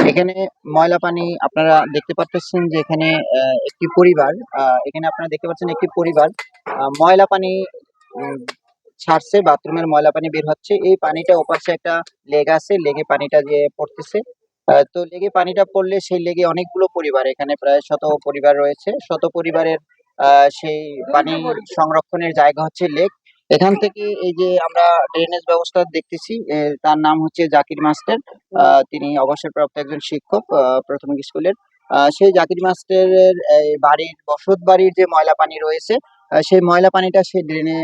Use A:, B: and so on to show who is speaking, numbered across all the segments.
A: এখানে ময়লা পানি আপনারা দেখতে পাচ্ছেন যে এখানে আহ, একটি পরিবার আহ, এখানে আপনারা দেখতে পাচ্ছেন একটি পরিবার আহ, ময়লা পানি উম, ছাড়ছে বাথরুমের ময়লা পানি বের হচ্ছে। এই পানিটা ওপাশে একটা লেগ আছে লেগে পানিটা যে পড়তেছে আহ, তো লেগে পানিটা পড়লে সেই লেগে অনেকগুলো পরিবার এখানে প্রায় শত পরিবার রয়েছে। শত পরিবারের আহ, সেই পানি সংরক্ষণের জায়গা হচ্ছে লেক। এখান থেকে এই যে আমরা ড্রেনেজ ব্যবস্থা দেখতেছি তার নাম হচ্ছে জাকির মাস্টার। আহ, তিনি অবসরপ্রাপ্ত একজন শিক্ষক আহ, প্রাথমিক স্কুলের। আহ, সেই জাকির মাস্টারের বাড়ির বসত বাড়ির যে ময়লা পানি রয়েছে আহ, সেই ময়লা পানিটা সে ড্রেনে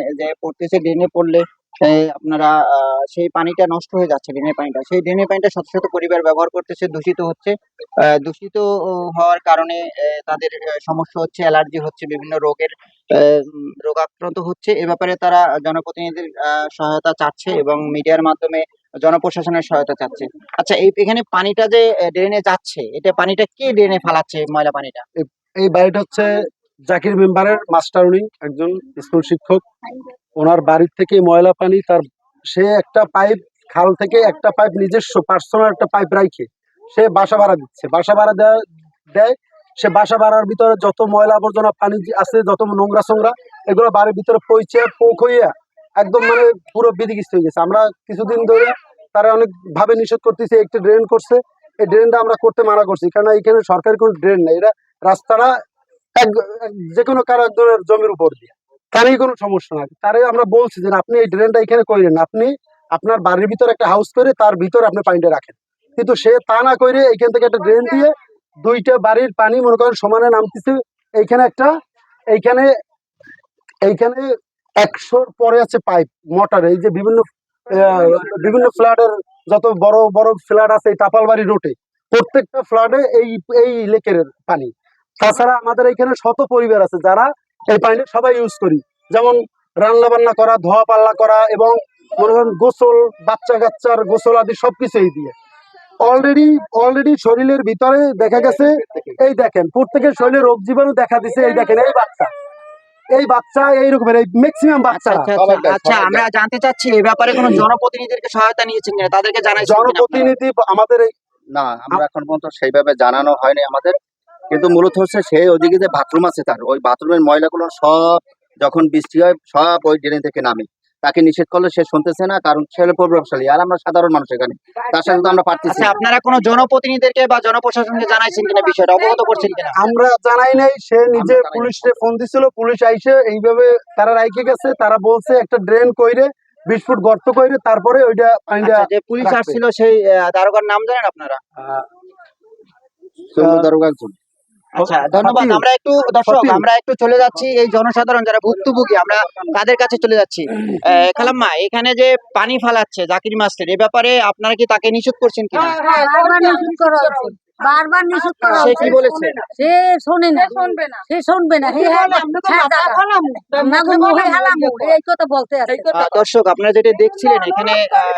A: পড়তেছে ড্রেনে পড়লে আপনারা সেই পানিটা নষ্ট হয়ে যাচ্ছে, ড্রেনের পানিটা। সেই ড্রেনের পানিটা শত শত পরিবার ব্যবহার করতেছে, দূষিত হচ্ছে। দূষিত হওয়ার কারণে তাদের সমস্যা হচ্ছে, অ্যালার্জি হচ্ছে, বিভিন্ন রোগের রোগাক্রান্ত হচ্ছে। এ ব্যাপারে তারা জনপ্রতিনিধির সহায়তা চাচ্ছে এবং মিডিয়ার মাধ্যমে জনপ্রশাসনের সহায়তা চাচ্ছে। আচ্ছা এই, এখানে পানিটা যে ড্রেনে যাচ্ছে, এটা পানিটা কে ড্রেনে ফালাচ্ছে, ময়লা পানিটা?
B: এই বাড়িটা হচ্ছে জাকির মেম্বারের মাস্টার উনি একজন স্কুল শিক্ষক। ওনার বাড়ির থেকে ময়লা পানি, তার সে একটা পাইপ, খাল থেকে একটা পাইপ নিজস্ব, পার্সোনাল একটা পাইপ রাখে সে বাসা ভাড়া দিচ্ছে। বাসা ভাড়া দেয় সে বাসা ভাড়ার ভিতরে যত ময়লা আবর্জনা, পানি আছে, যত নোংরা সোংরা, এগুলো বাড়ির ভিতরে পৌঁছে পোক হইয়া একদম মানে পুরো বিধিগিস্ত হয়ে গেছে। আমরা কিছুদিন ধরে তারা অনেক ভাবে নিষেধ করতেছে, একটি ড্রেন করছে। এই ড্রেনটা আমরা করতে মানা করছি কারণ এখানে সরকারি কোনো ড্রেন নেই। এটা রাস্তাটা এক যে কোনো কারও একজনের জমির উপর দিয়ে। তারই কোনো সমস্যা নাই। তারে আমরা বলছি যে আপনি এই ড্রেনটা এখানে করেন। আপনি আপনার বাড়ির ভিতরে একটা হাউস করে তার ভিতরে আপনি পানিটা রাখেন। কিন্তু সে তা না করে এইখান থেকে একটা ড্রেন দিয়ে দুইটা বাড়ির পানি মনে করেন সমানে নামতেছে। এইখানে একটা, এইখানে এইখানে একশোর পরে আছে পাইপ মোটর এই যে বিভিন্ন বিভিন্ন ফ্ল্যাটের যত বড় বড় ফ্ল্যাট আছে এই টাপালবাড়ি রোডে প্রত্যেকটা ফ্ল্যাটে এই এই লেকের পানি। তাছাড়া আমাদের এখানে শত পরিবার আছে যারা এই পানিটা সবাই ইউজ করি। যেমন রান্না বান্না করা ধোয়া পাল্লা করা এবং মনে করেন গোসল বাচ্চা কাচ্চার গোসল আদি সবকিছু এই দিয়ে। অলরেডি অলরেডি শরীরের ভিতরে দেখা গেছে এই দেখেন প্রত্যেকের শরীরে রোগ জীবাণু দেখা দিছে এই দেখেন এই বাচ্চা। এই বাচ্চা এই রকমের এই ম্যাক্সিমাম বাচ্চারা
A: আচ্ছা আচ্ছা, আচ্ছা আমরা জানতে চাচ্ছি এই ব্যাপারে কোনো জনপ্রতিনিধিদেরকে সহায়তা নিয়েছেন কিনা? তাদেরকে আপনারা?
B: জনপ্রতিনিধি আমাদের এই
C: না আমরা এখন পর্যন্ত সেইভাবে জানানো হয়নি আমাদের। কিন্তু মূলত হচ্ছে সেই ওদিকে যে বাথরুম আছে তার ওই বাথরুমের ময়লাগুলো সব যখন বৃষ্টি হয় সব ওই ড্রেন থেকে নামে। তাকে নিষেধ করলে সে শুনতেছে না কারণ সে হলো প্রভাবশালী আর আমরা সাধারণ মানুষ এখানে। তার সাথে তো আমরা পারতেছি
A: আচ্ছা আপনারা কোনো জনপ্রতিনিধিদেরকে বা জনপ্রশাসনকে জানাইছেন কিনা বিষয়টা? অবগত করছেন কিনা?
B: আমরা জানাই নাই সে নিজে পুলিশে ফোন দিছিল পুলিশ আইসে এইভাবে তারা রাইখে গেছে তারা বলছে একটা ড্রেন কইরে বিশ ফুট গর্ত কইরে তারপরে ওইটা পানিটা
A: আচ্ছা, যে পুলিশ আসছিল সেই দারোগার নাম জানেন আপনারা?
C: দারোগা একজন।
A: আচ্ছা ধন্যবাদ। আমরা একটু দর্শক আমরা একটু চলে যাচ্ছি। এই জনসাধারণ যারা ভুক্তভোগী আমরা তাদের কাছে চলে যাচ্ছি। আহ, খালাম্মা এখানে যে পানি ফালাচ্ছে জাকির মাস্টার এ ব্যাপারে আপনারা কি তাকে নিষেধ করছেন কিনা?
D: হ্যাঁ, বারবার নিষেধ করা
A: সে কি বলেছে?
D: সে শোনে না। সে শুনবে না। হে হ্যাঁ, হ্যাঁ, যা হালামু, নাগো এই কথা বলতে আছে।
A: দর্শক আপনারা যেটা দেখছিলেন এখানে আহ,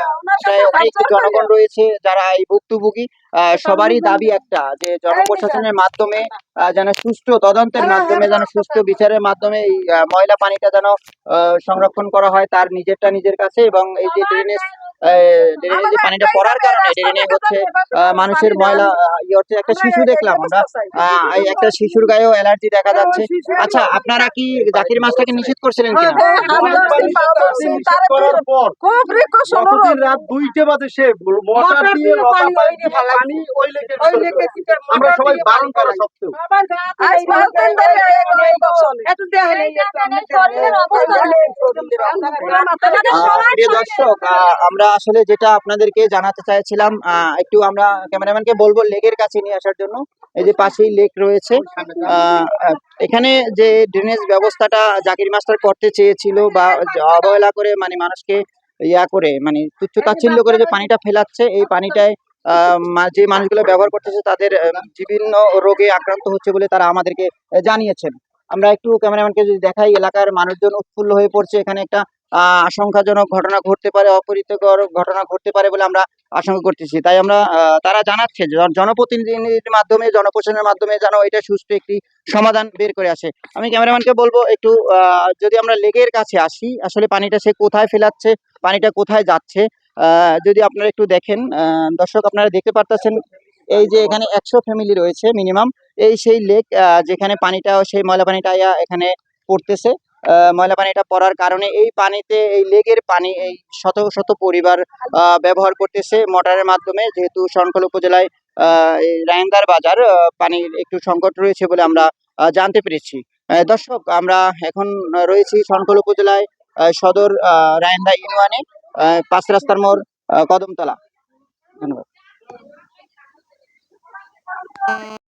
A: অনেক জনগণ রয়েছে যারা এই ভুক্তভোগী। আহ, সবারই দাবি একটা যে জনপ্রশাসনের মাধ্যমে আহ, যেন সুষ্ঠু তদন্তের মাধ্যমে যেন সুষ্ঠু বিচারের মাধ্যমে এই ময়লা পানিটা যেন আহ, সংরক্ষণ করা হয় তার নিজেরটা নিজের কাছে এবং এই যে ড্রেনেজ পানিটা পড়ার কারণে ড্রেনে হচ্ছে মানুষের ময়লা ইয়ে একটা শিশু দেখলাম আমরা। একটা শিশুর গায়েও অ্যালার্জি দেখা যাচ্ছে। আচ্ছা আপনারা কি জাকির মাছটাকে নিষেধ করছিলেন কিনা?
B: নিষেধ করার পর গতদিন রাত দুইটা বাজে সে মোটর দিয়ে লতা পাইপ দিয়ে পানি ওই লেকের ভিতরে ফেলে। আমরা সবাই বারণ করা সত্ত্বেও।
A: প্রিয় দর্শক আমরা আসলে যেটা আপনাদেরকে জানাতে চাইছিলাম একটু আমরা ক্যামেরাম্যানকে বলব লেকের কাছে নিয়ে আসার জন্য। এই যে পাশেই লেক রয়েছে এখানে যে ড্রেনেজ ব্যবস্থাটা জাকির মাস্টার করতে চেয়েছিল বা অবহেলা করে মানে মানুষকে ইয়া করে মানে তুচ্ছ তাচ্ছিল্য করে যে পানিটা ফেলাচ্ছে, এই পানিটায় যে মানুষগুলো ব্যবহার করতেছে তাদের বিভিন্ন রোগে আক্রান্ত হচ্ছে বলে তারা আমাদেরকে জানিয়েছেন। আমরা একটু ক্যামেরাম্যানকে যদি দেখাই, এলাকার মানুষজন উৎফুল্ল হয়ে পড়ছে। এখানে একটা আশঙ্কাজনক ঘটনা ঘটতে পারে, অপরিতকর ঘটনা ঘটতে পারে বলে আমরা আশঙ্কা করতেছি। তাই আমরা তারা জানাচ্ছে জন- জনপ্রতিনিধির মাধ্যমে, জনপ্রশাসনের মাধ্যমে যেন এটা সুষ্ঠু একটি সমাধান বের করে আসে। আমি ক্যামেরাম্যানকে বলব, একটু যদি আমরা লেগের কাছে আসি, আসলে পানিটা সে কোথায় ফেলাচ্ছে, পানিটা কোথায় যাচ্ছে যদি আপনারা একটু দেখেন দর্শক আপনারা দেখতে পারতেছেন, এই যে এখানে একশো ফ্যামিলি রয়েছে মিনিমাম এই সেই লেক যেখানে পানিটা, সেই ময়লা পানিটা এখানে পড়তেছে। ময়লা পানিটা পড়ার কারণে এই পানিতে, এই লেগের পানি এই শত শত পরিবার ব্যবহার করতেছে মোটরের মাধ্যমে। যেহেতু শঙ্কল উপজেলায় রায়ন্দার বাজার পানির একটু সংকট রয়েছে বলে আমরা জানতে পেরেছি। দর্শক, আমরা এখন রয়েছি শঙ্কল উপজেলায় সদর রায়ন্দা ইউনিয়নে পাঁচ রাস্তার মোড় কদমতলা। ধন্যবাদ।